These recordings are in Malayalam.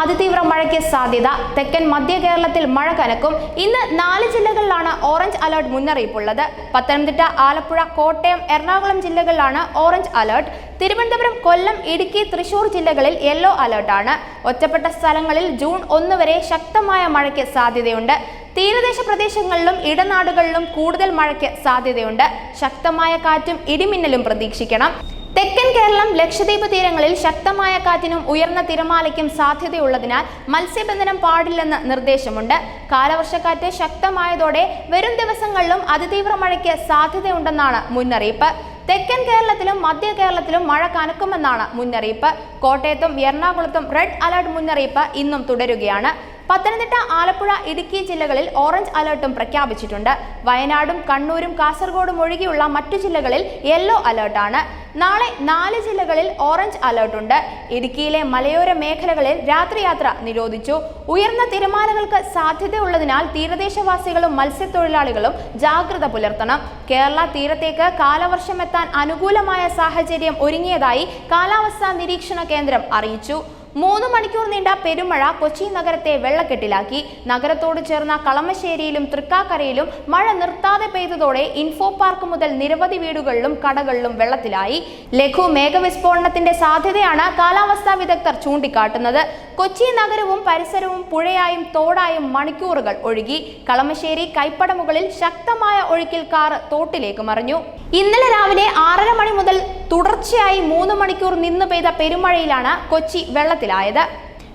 അതിതീവ്ര മഴയ്ക്ക് സാധ്യത. തെക്കൻ മധ്യ കേരളത്തിൽ മഴ കനക്കും. ഇന്ന് നാല് ജില്ലകളിലാണ് ഓറഞ്ച് അലർട്ട് മുന്നറിയിപ്പുള്ളത്. പത്തനംതിട്ട ആലപ്പുഴ കോട്ടയം എറണാകുളം ജില്ലകളിലാണ് ഓറഞ്ച് അലർട്ട്. തിരുവനന്തപുരം കൊല്ലം ഇടുക്കി തൃശൂർ ജില്ലകളിൽ യെല്ലോ അലർട്ടാണ്. ഒറ്റപ്പെട്ട സ്ഥലങ്ങളിൽ ജൂൺ ഒന്ന് വരെ ശക്തമായ മഴയ്ക്ക് സാധ്യതയുണ്ട്. തീരദേശ പ്രദേശങ്ങളിലും ഇടനാടുകളിലും കൂടുതൽ മഴയ്ക്ക് സാധ്യതയുണ്ട്. ശക്തമായ കാറ്റും ഇടിമിന്നലും പ്രതീക്ഷിക്കണം. തെക്കൻ കേരളം ലക്ഷദ്വീപ് തീരങ്ങളിൽ ശക്തമായ കാറ്റിനും ഉയർന്ന തിരമാലയ്ക്കും സാധ്യതയുള്ളതിനാൽ മത്സ്യബന്ധനം പാടില്ലെന്ന് നിർദ്ദേശമുണ്ട്. കാലവർഷക്കാറ്റ് ശക്തമായതോടെ വരും ദിവസങ്ങളിലും അതിതീവ്ര മഴയ്ക്ക് സാധ്യതയുണ്ടെന്നാണ് മുന്നറിയിപ്പ്. തെക്കൻ കേരളത്തിലും മധ്യ കേരളത്തിലും മഴ കനക്കുമെന്നാണ് മുന്നറിയിപ്പ്. കോട്ടയത്തും എറണാകുളത്തും റെഡ് അലർട്ട് മുന്നറിയിപ്പ് ഇന്നും തുടരുകയാണ്. പത്തനംതിട്ട ആലപ്പുഴ ഇടുക്കി ജില്ലകളിൽ ഓറഞ്ച് അലർട്ടും പ്രഖ്യാപിച്ചിട്ടുണ്ട്. വയനാടും കണ്ണൂരും കാസർഗോഡും ഒഴികെയുള്ള മറ്റു ജില്ലകളിൽ യെല്ലോ അലർട്ടാണ്. നാളെ നാല് ജില്ലകളിൽ ഓറഞ്ച് അലർട്ടുണ്ട്. ഇടുക്കിയിലെ മലയോര മേഖലകളിൽ രാത്രിയാത്ര നിരോധിച്ചു. ഉയർന്ന തിരമാലകൾക്ക് സാധ്യതയുള്ളതിനാൽ തീരദേശവാസികളും മത്സ്യത്തൊഴിലാളികളും ജാഗ്രത പുലർത്തണം. കേരള തീരത്തേക്ക് കാലവർഷമെത്താൻ അനുകൂലമായ സാഹചര്യം ഒരുങ്ങിയതായി കാലാവസ്ഥാ നിരീക്ഷണ കേന്ദ്രം അറിയിച്ചു. മൂന്ന് മണിക്കൂർ നീണ്ട പെരുമഴ കൊച്ചി നഗരത്തെ വെള്ളക്കെട്ടിലാക്കി. നഗരത്തോട് ചേർന്ന കളമശ്ശേരിയിലും തൃക്കാക്കരയിലും മഴ നിർത്താതെ പെയ്തതോടെ ഇൻഫോ പാർക്ക് മുതൽ നിരവധി വീടുകളിലും കടകളിലും വെള്ളത്തിലായി. ലഘു മേഘവിസ്ഫോടനത്തിന്റെ സാധ്യതയാണ് കാലാവസ്ഥാ വിദഗ്ധർ ചൂണ്ടിക്കാട്ടുന്നത്. കൊച്ചി നഗരവും പരിസരവും പുഴയായും തോടായും മണിക്കൂറുകൾ ഒഴുകി. കളമശ്ശേരി കൈപ്പടമുകളിൽ ശക്തമായ ഒഴുക്കിൽ കാർ തോട്ടിലേക്ക് മറിഞ്ഞു. ഇന്നലെ രാവിലെ ആറര മണി മുതൽ തുടർച്ചയായി മൂന്ന് മണിക്കൂർ നിന്ന് പെയ്ത പെരുമഴയിലാണ് കൊച്ചി വെള്ളത്തിലായത്.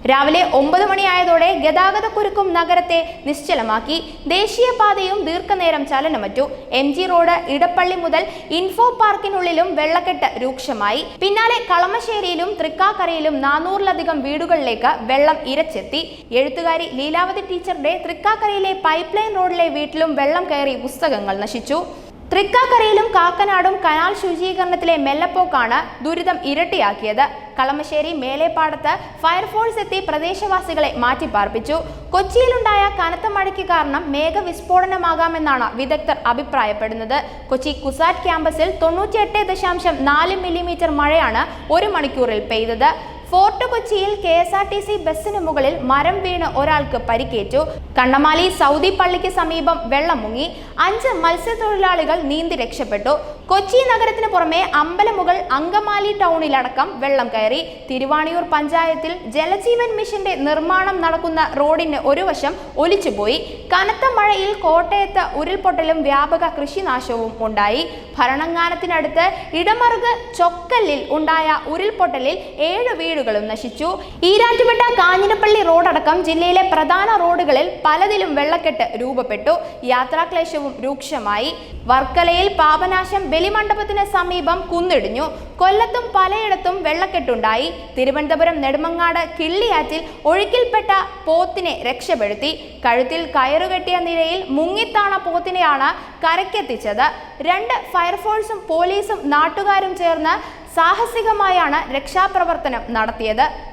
രാവിലെ ഒമ്പത് മണിയായതോടെ ഗതാഗതക്കുരുക്കും നഗരത്തെ നിശ്ചലമാക്കി. ദേശീയപാതയും ദീർഘനേരം ചലനമറ്റു. എം ജി റോഡ് ഇടപ്പള്ളി മുതൽ ഇൻഫോ പാർക്കിനുള്ളിലും വെള്ളക്കെട്ട് രൂക്ഷമായി. പിന്നാലെ കളമശ്ശേരിയിലും തൃക്കാക്കരയിലും നാനൂറിലധികം വീടുകളിലേക്ക് വെള്ളം ഇരച്ചെത്തി. എഴുത്തുകാരി ലീലാവതി ടീച്ചറുടെ തൃക്കാക്കരയിലെ പൈപ്പ് ലൈൻ റോഡിലെ വീട്ടിലും വെള്ളം കയറി പുസ്തകങ്ങൾ നശിച്ചു. തൃക്കാക്കരയിലും കാക്കനാടും കനാൽ ശുചീകരണത്തിലെ മെല്ലപ്പോക്കാണ് ദുരിതം ഇരട്ടിയാക്കിയത്. കളമശ്ശേരി മേലേപ്പാടത്ത് ഫയർഫോഴ്സ് എത്തി പ്രദേശവാസികളെ മാറ്റിപ്പാർപ്പിച്ചു. കൊച്ചിയിലുണ്ടായ കനത്ത മഴയ്ക്ക് കാരണം മേഘവിസ്ഫോടനമാകാമെന്നാണ് വിദഗ്ധർ അഭിപ്രായപ്പെടുന്നത്. കൊച്ചി കുസാറ്റ് ക്യാമ്പസിൽ തൊണ്ണൂറ്റിയെട്ട് ദശാംശം നാല് മില്ലിമീറ്റർ മഴയാണ് ഒരു മണിക്കൂറിൽ പെയ്തത്. ഫോർട്ട് കൊച്ചിയിൽ K S R T C ബസ്സിന് മുകളിൽ മരം വീണ് ഒരാൾക്ക് പരിക്കേറ്റു. കണ്ണമാലി സൗദി പള്ളിക്ക് സമീപം വെള്ളം മുങ്ങി. അഞ്ച് മത്സ്യത്തൊഴിലാളികൾ നീന്തി രക്ഷപ്പെട്ടു. കൊച്ചി നഗരത്തിന് പുറമെ അമ്പലമുകൾ അങ്കമാലി ടൗണിലടക്കം വെള്ളം കയറി. തിരുവാണിയൂർ പഞ്ചായത്തിൽ ജലജീവൻ മിഷന്റെ നിർമ്മാണം നടക്കുന്ന റോഡിന് ഒരു വശം ഒലിച്ചുപോയി. കനത്ത മഴയിൽ കോട്ടയത്ത് ഉരുൾപൊട്ടലും വ്യാപക കൃഷിനാശവും ഉണ്ടായി. ഭരണങ്ങാനത്തിനടുത്ത് ഇടമറുക് ചൊക്കല്ലിൽ ഉണ്ടായ ഉരുൾപൊട്ടലിൽ ഏഴ് വീടുകളും നശിച്ചു. ഈരാറ്റുപേട്ട കാഞ്ഞിരപ്പള്ളി റോഡടക്കം ജില്ലയിലെ പ്രധാന റോഡുകളിൽ പലതിലും വെള്ളക്കെട്ട് രൂപപ്പെട്ടു. യാത്രാക്ലേശവും രൂക്ഷമായി. വർക്കലയിൽ പാപനാശം ബലിമണ്ഡപത്തിന് സമീപം കുന്നിടിഞ്ഞു. കൊല്ലത്തും പലയിടത്തും വെള്ളക്കെട്ടുണ്ടായി. തിരുവനന്തപുരം നെടുമങ്ങാട് കിള്ളിയാറ്റിൽ ഒഴുക്കിൽപ്പെട്ട പോത്തിനെ രക്ഷപ്പെടുത്തി. കഴുത്തിൽ കയറുകെട്ടിയ നിലയിൽ മുങ്ങിത്താണ പോത്തിനെയാണ് കരയ്ക്കെത്തിച്ചത്. രണ്ട് ഫയർഫോഴ്സും പോലീസും നാട്ടുകാരും ചേർന്ന് സാഹസികമായാണ് രക്ഷാപ്രവർത്തനം നടത്തിയത്.